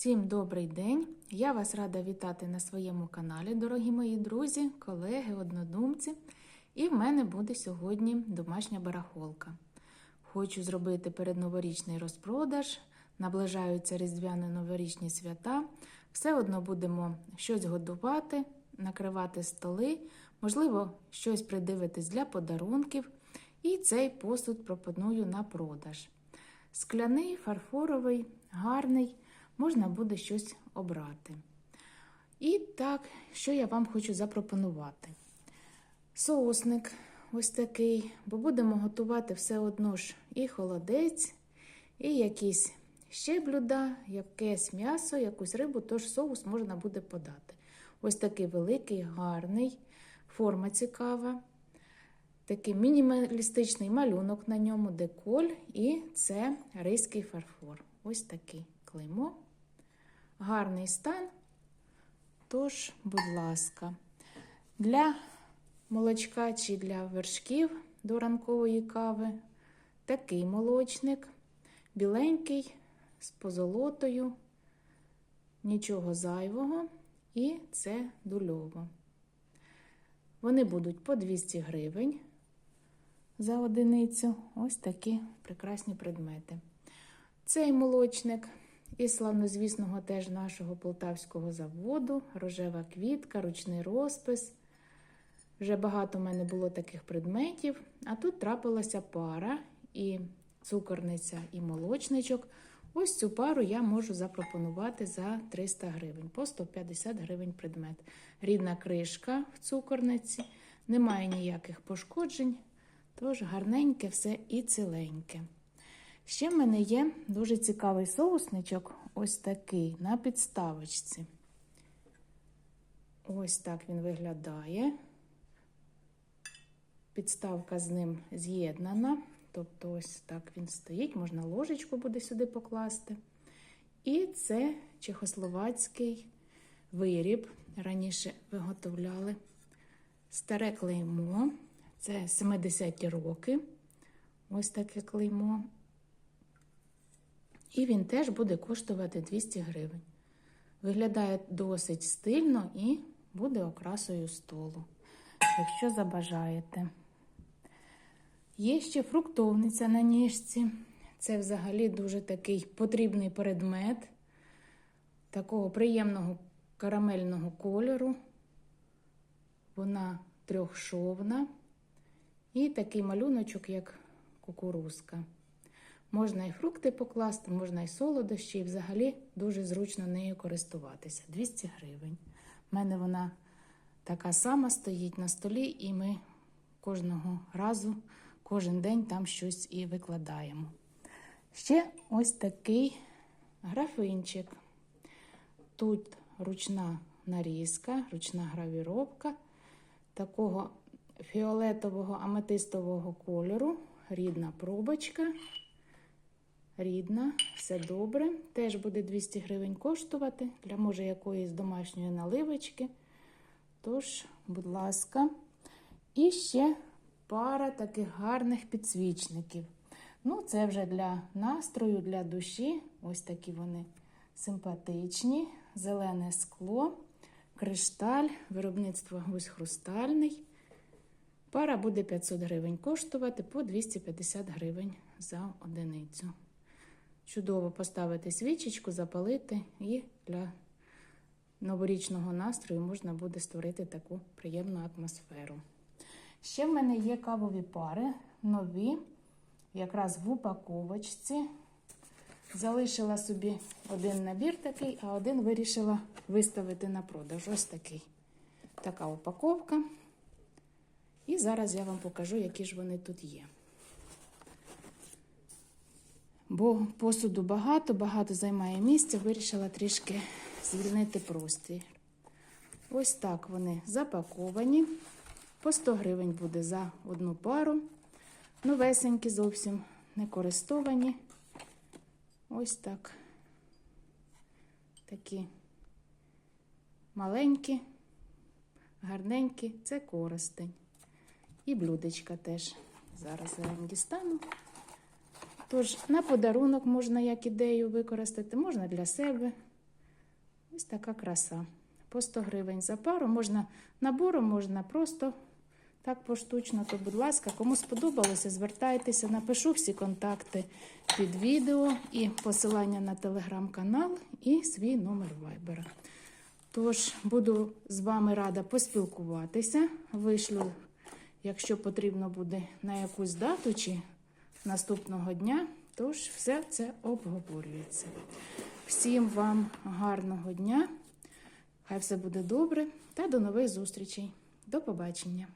Всім добрий день! Я вас рада вітати на своєму каналі, дорогі мої друзі, колеги, однодумці. І в мене буде сьогодні домашня барахолка. Хочу зробити передноворічний розпродаж, наближаються різдвяно-новорічні свята. Все одно будемо щось годувати, накривати столи, можливо, щось придивитись для подарунків. І цей посуд пропоную на продаж. Скляний, фарфоровий, гарний, можна буде щось обрати. І так, що я вам хочу запропонувати? Соусник ось такий, бо будемо готувати все одно ж і холодець, і якісь ще блюда, якесь м'ясо, якусь рибу, тож соус можна буде подати. Ось такий великий, гарний, форма цікава. Такий мінімалістичний малюнок на ньому, деколь, і це ризький фарфор. Ось такий клеймо. Гарний стан. Тож, будь ласка, для молочка чи для вершків до ранкової кави такий молочник, біленький, з позолотою, нічого зайвого, і це дульово. Вони будуть по 200 гривень за одиницю. Ось такі прекрасні предмети. Цей молочник із славнозвісного теж нашого полтавського заводу, рожева квітка, ручний розпис. Вже багато в мене було таких предметів, а тут трапилася пара і цукорниця, і молочничок. Ось цю пару я можу запропонувати за 300 гривень, по 150 гривень предмет. Рідна кришка в цукорниці, немає ніяких пошкоджень, тож гарненьке все і ціленьке. Ще в мене є дуже цікавий соусничок, ось такий на підставочці. Ось так він виглядає. Підставка з ним з'єднана. Тобто, ось так він стоїть, можна ложечку буде сюди покласти. І це чехословацький виріб. Раніше виготовляли старе клеймо. Це 70-ті роки. Ось таке клеймо. І він теж буде коштувати 200 гривень. Виглядає досить стильно і буде окрасою столу, якщо забажаєте. Є ще фруктовниця на ніжці. Це взагалі дуже такий потрібний предмет такого приємного карамельного кольору. Вона трьохшовна. І такий малюночок, як кукурузка. Можна і фрукти покласти, можна і солодощі, і взагалі дуже зручно нею користуватися. 200 гривень. У мене вона така сама стоїть на столі, і ми кожного разу, кожен день там щось і викладаємо. Ще ось такий графинчик. Тут ручна нарізка, ручна гравіровка такого фіолетового аметистового кольору, рідна пробочка. Рідна, все добре. Теж буде 200 гривень коштувати для, може, якоїсь домашньої наливочки. Тож, будь ласка, і ще пара таких гарних підсвічників. Ну, це вже для настрою, для душі. Ось такі вони симпатичні, зелене скло, кришталь, виробництво гусь хрустальний. Пара буде 500 гривень коштувати по 250 гривень за одиницю. Чудово поставити свічечку, запалити, і для новорічного настрою можна буде створити таку приємну атмосферу. Ще в мене є кавові пари, нові, якраз в упаковочці. Залишила собі один набір такий, а один вирішила виставити на продаж. Ось такий. Така упаковка. І зараз я вам покажу, які ж вони тут є. Бо посуду багато, багато займає місця, вирішила трішки звільнити простір. Ось так вони запаковані. По 100 гривень буде за одну пару. Новесенькі, зовсім не користовані. Ось так. Такі маленькі, гарненькі, це користень. І блюдечка теж. Зараз я вам дістану. Тож, на подарунок можна як ідею використати, можна для себе Ось така краса. По 100 гривень за пару. Можна набором, можна просто так поштучно. То, будь ласка, кому сподобалося, звертайтеся, напишу всі контакти під відео і посилання на телеграм-канал і свій номер вайбера. Тож буду з вами рада поспілкуватися. Вишлю, якщо потрібно буде на якусь дату чи наступного дня. Тож все це обговорюється. Всім вам гарного дня. Хай все буде добре та до нових зустрічей. До побачення!